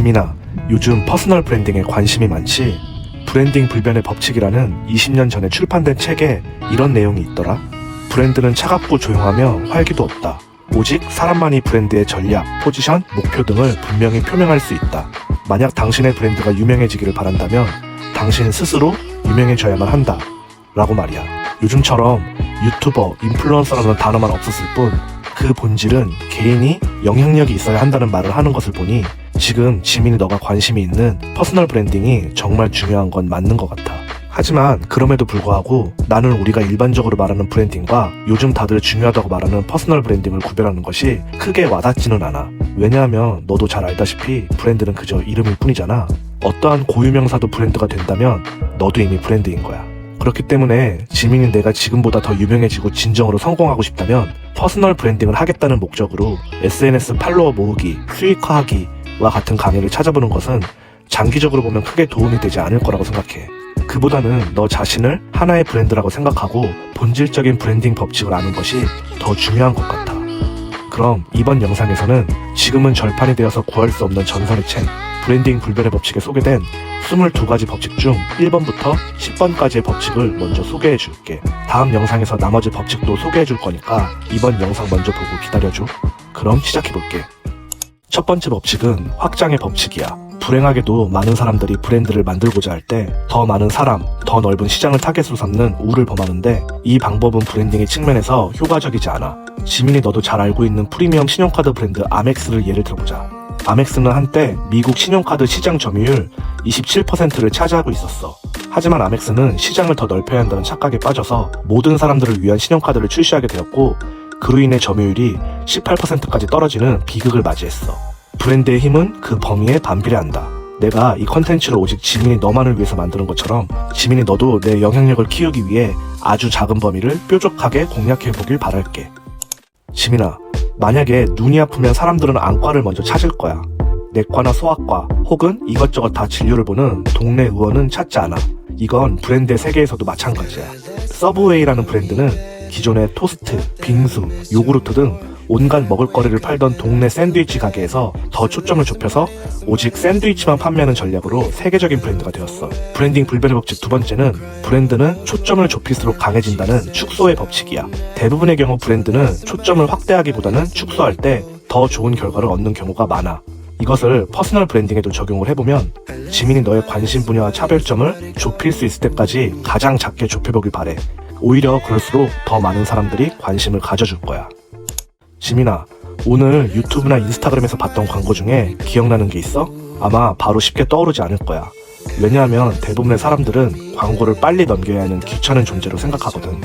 지민아, 요즘 퍼스널 브랜딩에 관심이 많지? 브랜딩 불변의 법칙이라는 20년 전에 출판된 책에 이런 내용이 있더라. 브랜드는 차갑고 조용하며 활기도 없다. 오직 사람만이 브랜드의 전략, 포지션, 목표 등을 분명히 표명할 수 있다. 만약 당신의 브랜드가 유명해지기를 바란다면 당신 스스로 유명해져야만 한다. 라고 말이야. 요즘처럼 유튜버, 인플루언서라는 단어만 없었을 뿐 그 본질은 개인이 영향력이 있어야 한다는 말을 하는 것을 보니 지금 지민이 너가 관심이 있는 퍼스널 브랜딩이 정말 중요한 건 맞는 것 같아. 하지만 그럼에도 불구하고 나는 우리가 일반적으로 말하는 브랜딩과 요즘 다들 중요하다고 말하는 퍼스널 브랜딩을 구별하는 것이 크게 와닿지는 않아. 왜냐하면 너도 잘 알다시피 브랜드는 그저 이름일 뿐이잖아. 어떠한 고유명사도 브랜드가 된다면 너도 이미 브랜드인 거야. 그렇기 때문에 지민이 내가 지금보다 더 유명해지고 진정으로 성공하고 싶다면 퍼스널 브랜딩을 하겠다는 목적으로 SNS 팔로워 모으기, 수익화하기와 같은 강의를 찾아보는 것은 장기적으로 보면 크게 도움이 되지 않을 거라고 생각해. 그보다는 너 자신을 하나의 브랜드라고 생각하고 본질적인 브랜딩 법칙을 아는 것이 더 중요한 것 같아. 그럼 이번 영상에서는 지금은 절판이 되어서 구할 수 없는 전설의 책 브랜딩 불변의 법칙에 소개된 22가지 법칙 중 1번부터 10번까지의 법칙을 먼저 소개해 줄게. 다음 영상에서 나머지 법칙도 소개해 줄 거니까 이번 영상 먼저 보고 기다려줘. 그럼 시작해 볼게. 첫 번째 법칙은 확장의 법칙이야. 불행하게도 많은 사람들이 브랜드를 만들고자 할 때 더 많은 사람, 더 넓은 시장을 타겟으로 삼는 우를 범하는데 이 방법은 브랜딩의 측면에서 효과적이지 않아. 지민이 너도 잘 알고 있는 프리미엄 신용카드 브랜드 아멕스를 예를 들어보자. 아멕스는 한때 미국 신용카드 시장 점유율 27%를 차지하고 있었어. 하지만 아멕스는 시장을 더 넓혀야 한다는 착각에 빠져서 모든 사람들을 위한 신용카드를 출시하게 되었고 그로 인해 점유율이 18%까지 떨어지는 비극을 맞이했어. 브랜드의 힘은 그 범위에 반비례한다. 내가 이 컨텐츠를 오직 지민이 너만을 위해서 만드는 것처럼 지민이 너도 내 영향력을 키우기 위해 아주 작은 범위를 뾰족하게 공략해보길 바랄게. 지민아, 만약에 눈이 아프면 사람들은 안과를 먼저 찾을 거야. 내과나 소아과 혹은 이것저것 다 진료를 보는 동네 의원은 찾지 않아. 이건 브랜드의 세계에서도 마찬가지야. 서브웨이라는 브랜드는 기존의 토스트, 빙수, 요구르트 등 온갖 먹을거리를 팔던 동네 샌드위치 가게에서 더 초점을 좁혀서 오직 샌드위치만 판매하는 전략으로 세계적인 브랜드가 되었어. 브랜딩 불변의 법칙 두 번째는 브랜드는 초점을 좁힐수록 강해진다는 축소의 법칙이야. 대부분의 경우 브랜드는 초점을 확대하기보다는 축소할 때 더 좋은 결과를 얻는 경우가 많아. 이것을 퍼스널 브랜딩에도 적용을 해보면 지민이 너의 관심 분야와 차별점을 좁힐 수 있을 때까지 가장 작게 좁혀보길 바래. 오히려 그럴수록 더 많은 사람들이 관심을 가져줄 거야. 지민아, 오늘 유튜브나 인스타그램에서 봤던 광고 중에 기억나는 게 있어? 아마 바로 쉽게 떠오르지 않을 거야. 왜냐하면 대부분의 사람들은 광고를 빨리 넘겨야 하는 귀찮은 존재로 생각하거든.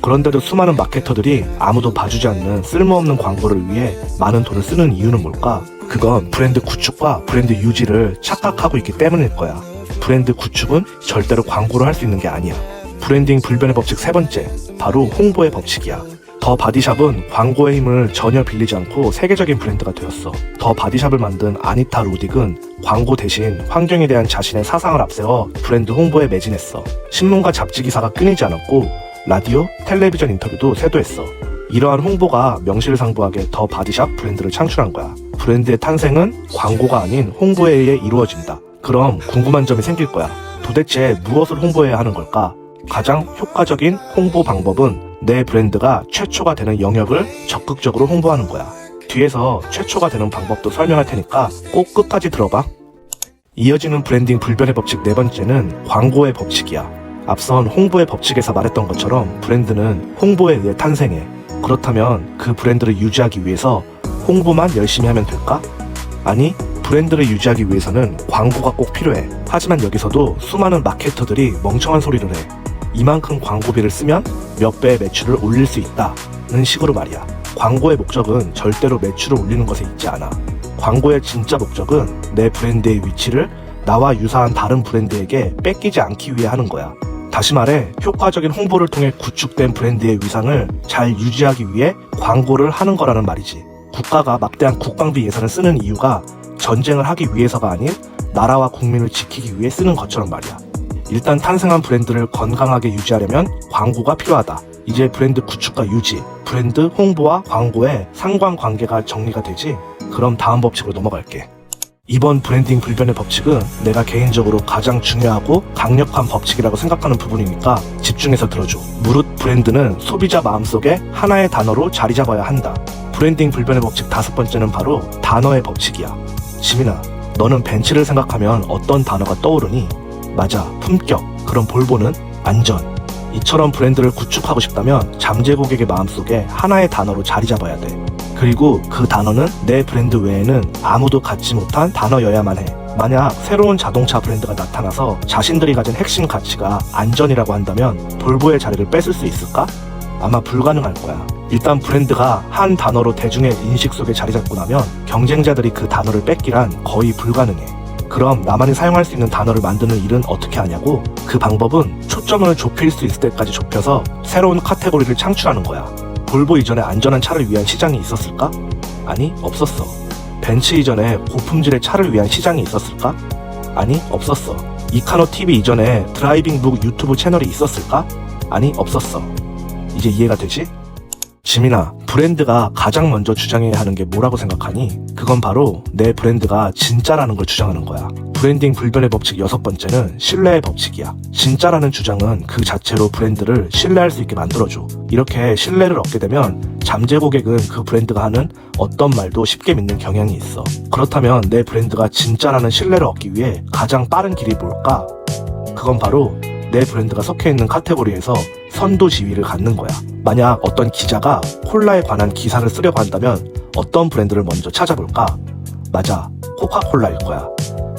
그런데도 수많은 마케터들이 아무도 봐주지 않는 쓸모없는 광고를 위해 많은 돈을 쓰는 이유는 뭘까? 그건 브랜드 구축과 브랜드 유지를 착각하고 있기 때문일 거야. 브랜드 구축은 절대로 광고로 할 수 있는 게 아니야. 브랜딩 불변의 법칙 세 번째, 바로 홍보의 법칙이야. 더 바디샵은 광고의 힘을 전혀 빌리지 않고 세계적인 브랜드가 되었어. 더 바디샵을 만든 아니타 로딕은 광고 대신 환경에 대한 자신의 사상을 앞세워 브랜드 홍보에 매진했어. 신문과 잡지 기사가 끊이지 않았고 라디오, 텔레비전 인터뷰도 쇄도했어. 이러한 홍보가 명실상부하게 더 바디샵 브랜드를 창출한 거야. 브랜드의 탄생은 광고가 아닌 홍보에 의해 이루어진다. 그럼 궁금한 점이 생길 거야. 도대체 무엇을 홍보해야 하는 걸까? 가장 효과적인 홍보 방법은 내 브랜드가 최초가 되는 영역을 적극적으로 홍보하는 거야. 뒤에서 최초가 되는 방법도 설명할 테니까 꼭 끝까지 들어봐. 이어지는 브랜딩 불변의 법칙 네 번째는 광고의 법칙이야. 앞선 홍보의 법칙에서 말했던 것처럼 브랜드는 홍보에 의해 탄생해. 그렇다면 그 브랜드를 유지하기 위해서 홍보만 열심히 하면 될까? 아니, 브랜드를 유지하기 위해서는 광고가 꼭 필요해. 하지만 여기서도 수많은 마케터들이 멍청한 소리를 해. 이만큼 광고비를 쓰면 몇 배의 매출을 올릴 수 있다는 식으로 말이야. 광고의 목적은 절대로 매출을 올리는 것에 있지 않아. 광고의 진짜 목적은 내 브랜드의 위치를 나와 유사한 다른 브랜드에게 뺏기지 않기 위해 하는 거야. 다시 말해, 효과적인 홍보를 통해 구축된 브랜드의 위상을 잘 유지하기 위해 광고를 하는 거라는 말이지. 국가가 막대한 국방비 예산을 쓰는 이유가 전쟁을 하기 위해서가 아닌 나라와 국민을 지키기 위해 쓰는 것처럼 말이야. 일단 탄생한 브랜드를 건강하게 유지하려면 광고가 필요하다. 이제 브랜드 구축과 유지, 브랜드 홍보와 광고의 상관 관계가 정리가 되지? 그럼 다음 법칙으로 넘어갈게. 이번 브랜딩 불변의 법칙은 내가 개인적으로 가장 중요하고 강력한 법칙이라고 생각하는 부분이니까 집중해서 들어줘. 무릇 브랜드는 소비자 마음속에 하나의 단어로 자리 잡아야 한다. 브랜딩 불변의 법칙 다섯 번째는 바로 단어의 법칙이야. 지민아, 너는 벤츠를 생각하면 어떤 단어가 떠오르니? 맞아, 품격. 그럼 볼보는 안전. 이처럼 브랜드를 구축하고 싶다면 잠재 고객의 마음속에 하나의 단어로 자리 잡아야 돼. 그리고 그 단어는 내 브랜드 외에는 아무도 갖지 못한 단어여야만 해. 만약 새로운 자동차 브랜드가 나타나서 자신들이 가진 핵심 가치가 안전이라고 한다면 볼보의 자리를 뺏을 수 있을까? 아마 불가능할 거야. 일단 브랜드가 한 단어로 대중의 인식 속에 자리 잡고 나면 경쟁자들이 그 단어를 뺏기란 거의 불가능해. 그럼 나만이 사용할 수 있는 단어를 만드는 일은 어떻게 하냐고? 그 방법은 초점을 좁힐 수 있을 때까지 좁혀서 새로운 카테고리를 창출하는 거야. 볼보 이전에 안전한 차를 위한 시장이 있었을까? 아니, 없었어. 벤츠 이전에 고품질의 차를 위한 시장이 있었을까? 아니, 없었어. 이카노 TV 이전에 드라이빙북 유튜브 채널이 있었을까? 아니, 없었어. 이제 이해가 되지? 지민아, 브랜드가 가장 먼저 주장해야 하는 게 뭐라고 생각하니? 그건 바로 내 브랜드가 진짜라는 걸 주장하는 거야. 브랜딩 불변의 법칙 여섯 번째는 신뢰의 법칙이야. 진짜라는 주장은 그 자체로 브랜드를 신뢰할 수 있게 만들어줘. 이렇게 신뢰를 얻게 되면 잠재 고객은 그 브랜드가 하는 어떤 말도 쉽게 믿는 경향이 있어. 그렇다면 내 브랜드가 진짜라는 신뢰를 얻기 위해 가장 빠른 길이 뭘까? 그건 바로 내 브랜드가 속해 있는 카테고리에서 선도 지위를 갖는 거야. 만약 어떤 기자가 콜라에 관한 기사를 쓰려고 한다면 어떤 브랜드를 먼저 찾아볼까? 맞아, 코카콜라일 거야.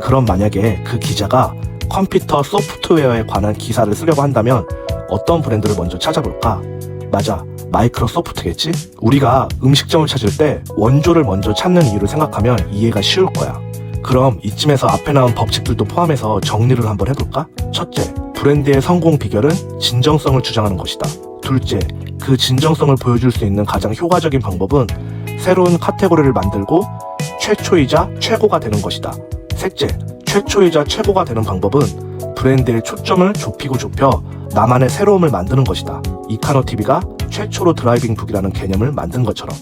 그럼 만약에 그 기자가 컴퓨터 소프트웨어에 관한 기사를 쓰려고 한다면 어떤 브랜드를 먼저 찾아볼까? 맞아, 마이크로소프트겠지? 우리가 음식점을 찾을 때 원조를 먼저 찾는 이유를 생각하면 이해가 쉬울 거야. 그럼 이쯤에서 앞에 나온 법칙들도 포함해서 정리를 한번 해볼까? 첫째, 브랜드의 성공 비결은 진정성을 주장하는 것이다. 둘째, 그 진정성을 보여줄 수 있는 가장 효과적인 방법은 새로운 카테고리를 만들고 최초이자 최고가 되는 것이다. 셋째, 최초이자 최고가 되는 방법은 브랜드의 초점을 좁히고 좁혀 나만의 새로움을 만드는 것이다. 이카노 TV가 최초로 드라이빙 북이라는 개념을 만든 것처럼.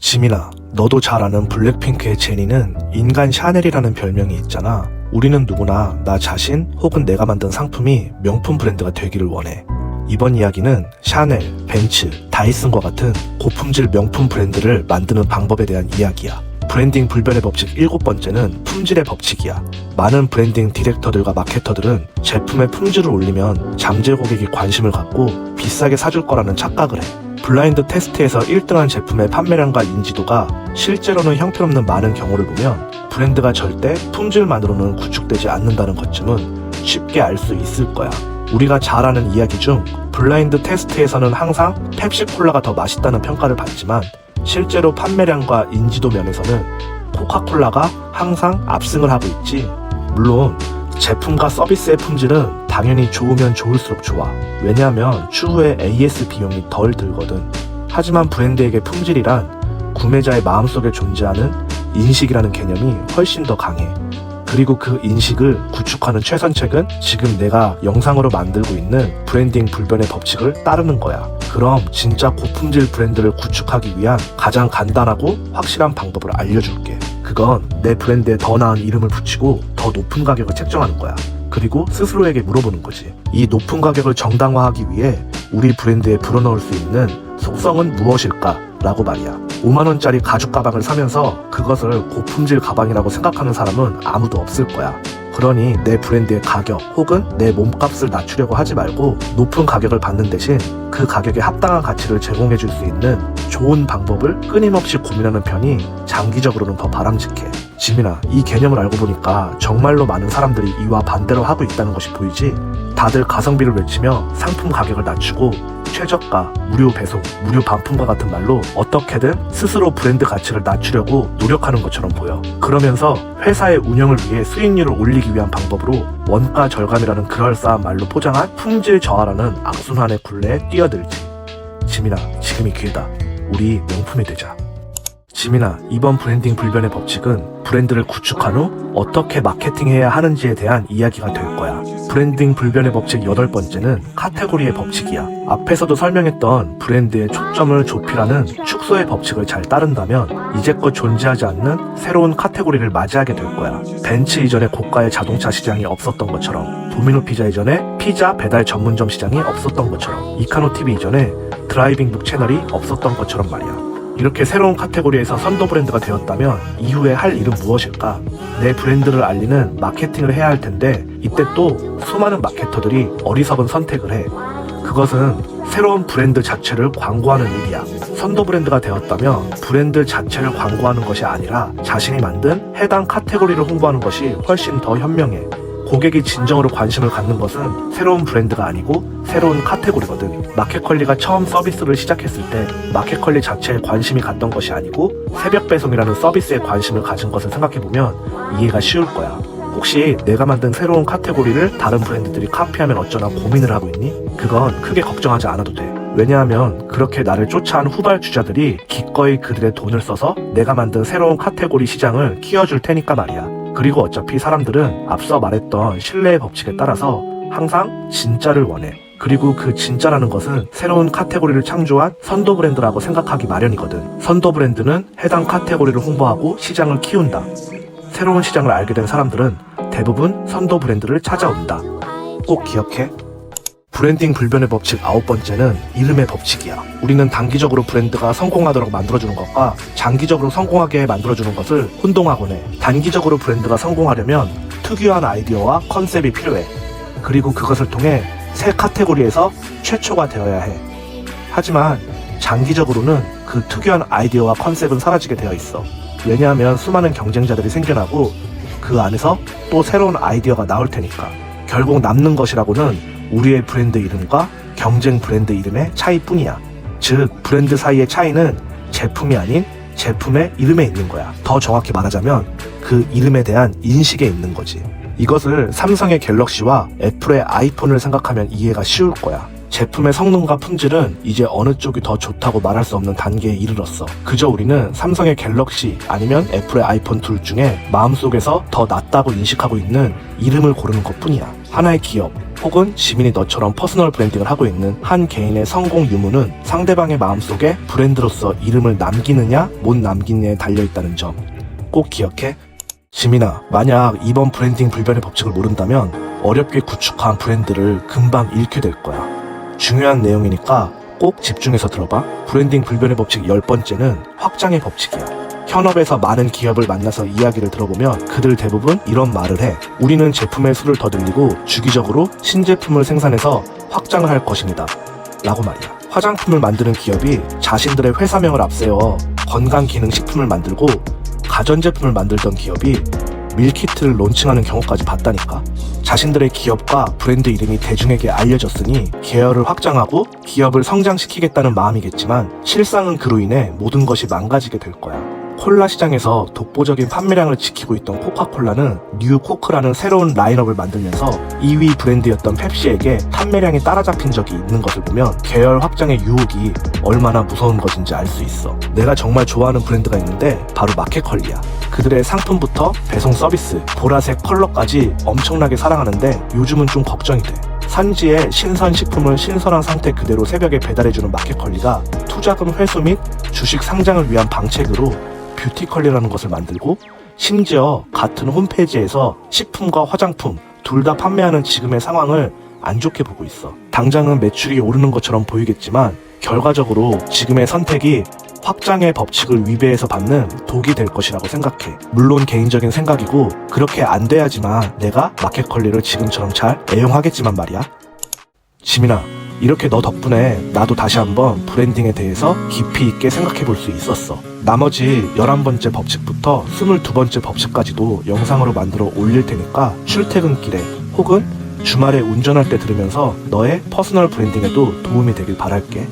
지민아, 너도 잘 아는 블랙핑크의 제니는 인간 샤넬이라는 별명이 있잖아. 우리는 누구나 나 자신 혹은 내가 만든 상품이 명품 브랜드가 되기를 원해. 이번 이야기는 샤넬, 벤츠, 다이슨과 같은 고품질 명품 브랜드를 만드는 방법에 대한 이야기야. 브랜딩 불변의 법칙 일곱 번째는 품질의 법칙이야. 많은 브랜딩 디렉터들과 마케터들은 제품의 품질을 올리면 잠재 고객이 관심을 갖고 비싸게 사줄 거라는 착각을 해. 블라인드 테스트에서 1등한 제품의 판매량과 인지도가 실제로는 형편없는 많은 경우를 보면 브랜드가 절대 품질만으로는 구축되지 않는다는 것쯤은 쉽게 알 수 있을 거야. 우리가 잘 아는 이야기 중 블라인드 테스트에서는 항상 펩시콜라가 더 맛있다는 평가를 받지만 실제로 판매량과 인지도 면에서는 코카콜라가 항상 압승을 하고 있지. 물론 제품과 서비스의 품질은 당연히 좋으면 좋을수록 좋아. 왜냐하면 추후에 AS 비용이 덜 들거든. 하지만 브랜드에게 품질이란 구매자의 마음속에 존재하는 인식이라는 개념이 훨씬 더 강해. 그리고 그 인식을 구축하는 최선책은 지금 내가 영상으로 만들고 있는 브랜딩 불변의 법칙을 따르는 거야. 그럼 진짜 고품질 브랜드를 구축하기 위한 가장 간단하고 확실한 방법을 알려줄게. 그건 내 브랜드에 더 나은 이름을 붙이고 더 높은 가격을 책정하는 거야. 그리고 스스로에게 물어보는 거지. 이 높은 가격을 정당화하기 위해 우리 브랜드에 불어넣을 수 있는 속성은 무엇일까? 라고 말이야. 5만원짜리 가죽 가방을 사면서 그것을 고품질 가방이라고 생각하는 사람은 아무도 없을 거야. 그러니 내 브랜드의 가격 혹은 내 몸값을 낮추려고 하지 말고 높은 가격을 받는 대신 그 가격에 합당한 가치를 제공해 줄 수 있는 좋은 방법을 끊임없이 고민하는 편이 장기적으로는 더 바람직해. 지민아, 이 개념을 알고 보니까 정말로 많은 사람들이 이와 반대로 하고 있다는 것이 보이지? 다들 가성비를 외치며 상품 가격을 낮추고 최저가, 무료 배송, 무료 반품과 같은 말로 어떻게든 스스로 브랜드 가치를 낮추려고 노력하는 것처럼 보여. 그러면서 회사의 운영을 위해 수익률을 올리기 위한 방법으로 원가 절감이라는 그럴싸한 말로 포장한 품질 저하라는 악순환의 굴레에 뛰어들지. 지민아, 지금이 기회다. 우리 명품이 되자. 지민아, 이번 브랜딩 불변의 법칙은 브랜드를 구축한 후 어떻게 마케팅해야 하는지에 대한 이야기가 될 거야. 브랜딩 불변의 법칙 여덟 번째는 카테고리의 법칙이야. 앞에서도 설명했던 브랜드의 초점을 좁히라는 축소의 법칙을 잘 따른다면 이제껏 존재하지 않는 새로운 카테고리를 맞이하게 될 거야. 벤츠 이전에 고가의 자동차 시장이 없었던 것처럼 도미노 피자 이전에 피자 배달 전문점 시장이 없었던 것처럼 이카노 TV 이전에 드라이빙 북 채널이 없었던 것처럼 말이야. 이렇게 새로운 카테고리에서 선도 브랜드가 되었다면 이후에 할 일은 무엇일까? 내 브랜드를 알리는 마케팅을 해야 할 텐데 이때 또 수많은 마케터들이 어리석은 선택을 해. 그것은 새로운 브랜드 자체를 광고하는 일이야. 선도 브랜드가 되었다면 브랜드 자체를 광고하는 것이 아니라 자신이 만든 해당 카테고리를 홍보하는 것이 훨씬 더 현명해. 고객이 진정으로 관심을 갖는 것은 새로운 브랜드가 아니고 새로운 카테고리거든. 마켓컬리가 처음 서비스를 시작했을 때 마켓컬리 자체에 관심이 갔던 것이 아니고 새벽 배송이라는 서비스에 관심을 가진 것을 생각해보면 이해가 쉬울 거야. 혹시 내가 만든 새로운 카테고리를 다른 브랜드들이 카피하면 어쩌나 고민을 하고 있니? 그건 크게 걱정하지 않아도 돼. 왜냐하면 그렇게 나를 쫓아온 후발 주자들이 기꺼이 그들의 돈을 써서 내가 만든 새로운 카테고리 시장을 키워줄 테니까 말이야. 그리고 어차피 사람들은 앞서 말했던 신뢰의 법칙에 따라서 항상 진짜를 원해. 그리고 그 진짜라는 것은 새로운 카테고리를 창조한 선도 브랜드라고 생각하기 마련이거든. 선도 브랜드는 해당 카테고리를 홍보하고 시장을 키운다. 새로운 시장을 알게 된 사람들은 대부분 선도 브랜드를 찾아온다. 꼭 기억해. 브랜딩 불변의 법칙 아홉 번째는 이름의 법칙이야. 우리는 단기적으로 브랜드가 성공하도록 만들어주는 것과 장기적으로 성공하게 만들어주는 것을 혼동하곤 해. 단기적으로 브랜드가 성공하려면 특유한 아이디어와 컨셉이 필요해. 그리고 그것을 통해 새 카테고리에서 최초가 되어야 해. 하지만 장기적으로는 그 특유한 아이디어와 컨셉은 사라지게 되어 있어. 왜냐하면 수많은 경쟁자들이 생겨나고 그 안에서 또 새로운 아이디어가 나올 테니까. 결국 남는 것이라고는 우리의 브랜드 이름과 경쟁 브랜드 이름의 차이뿐이야. 즉, 브랜드 사이의 차이는 제품이 아닌 제품의 이름에 있는 거야. 더 정확히 말하자면 그 이름에 대한 인식에 있는 거지. 이것을 삼성의 갤럭시와 애플의 아이폰을 생각하면 이해가 쉬울 거야. 제품의 성능과 품질은 이제 어느 쪽이 더 좋다고 말할 수 없는 단계에 이르렀어. 그저 우리는 삼성의 갤럭시 아니면 애플의 아이폰 둘 중에 마음속에서 더 낫다고 인식하고 있는 이름을 고르는 것 뿐이야. 하나의 기업, 혹은 지민이 너처럼 퍼스널 브랜딩을 하고 있는 한 개인의 성공 유무는 상대방의 마음속에 브랜드로서 이름을 남기느냐 못 남기느냐에 달려있다는 점 꼭 기억해. 지민아, 만약 이번 브랜딩 불변의 법칙을 모른다면 어렵게 구축한 브랜드를 금방 잃게 될 거야. 중요한 내용이니까 꼭 집중해서 들어봐. 브랜딩 불변의 법칙 열 번째는 확장의 법칙이야. 현업에서 많은 기업을 만나서 이야기를 들어보면 그들 대부분 이런 말을 해. 우리는 제품의 수를 더 늘리고 주기적으로 신제품을 생산해서 확장을 할 것입니다. 라고 말이야. 화장품을 만드는 기업이 자신들의 회사명을 앞세워 건강기능식품을 만들고 가전제품을 만들던 기업이 밀키트를 론칭하는 경우까지 봤다니까. 자신들의 기업과 브랜드 이름이 대중에게 알려졌으니 계열을 확장하고 기업을 성장시키겠다는 마음이겠지만 실상은 그로 인해 모든 것이 망가지게 될 거야. 콜라 시장에서 독보적인 판매량을 지키고 있던 코카콜라는 뉴 코크라는 새로운 라인업을 만들면서 2위 브랜드였던 펩시에게 판매량이 따라잡힌 적이 있는 것을 보면 계열 확장의 유혹이 얼마나 무서운 것인지 알 수 있어. 내가 정말 좋아하는 브랜드가 있는데 바로 마켓컬리야. 그들의 상품부터 배송 서비스, 보라색 컬러까지 엄청나게 사랑하는데 요즘은 좀 걱정이 돼. 산지에 신선 식품을 신선한 상태 그대로 새벽에 배달해주는 마켓컬리가 투자금 회수 및 주식 상장을 위한 방책으로 뷰티컬리라는 것을 만들고 심지어 같은 홈페이지에서 식품과 화장품 둘 다 판매하는 지금의 상황을 안 좋게 보고 있어. 당장은 매출이 오르는 것처럼 보이겠지만 결과적으로 지금의 선택이 확장의 법칙을 위배해서 받는 독이 될 것이라고 생각해. 물론 개인적인 생각이고 그렇게 안 돼야지만 내가 마켓컬리를 지금처럼 잘 애용하겠지만 말이야. 지민아, 이렇게 너 덕분에 나도 다시 한번 브랜딩에 대해서 깊이 있게 생각해 볼 수 있었어. 나머지 11번째 법칙부터 22번째 법칙까지도 영상으로 만들어 올릴 테니까 출퇴근길에 혹은 주말에 운전할 때 들으면서 너의 퍼스널 브랜딩에도 도움이 되길 바랄게.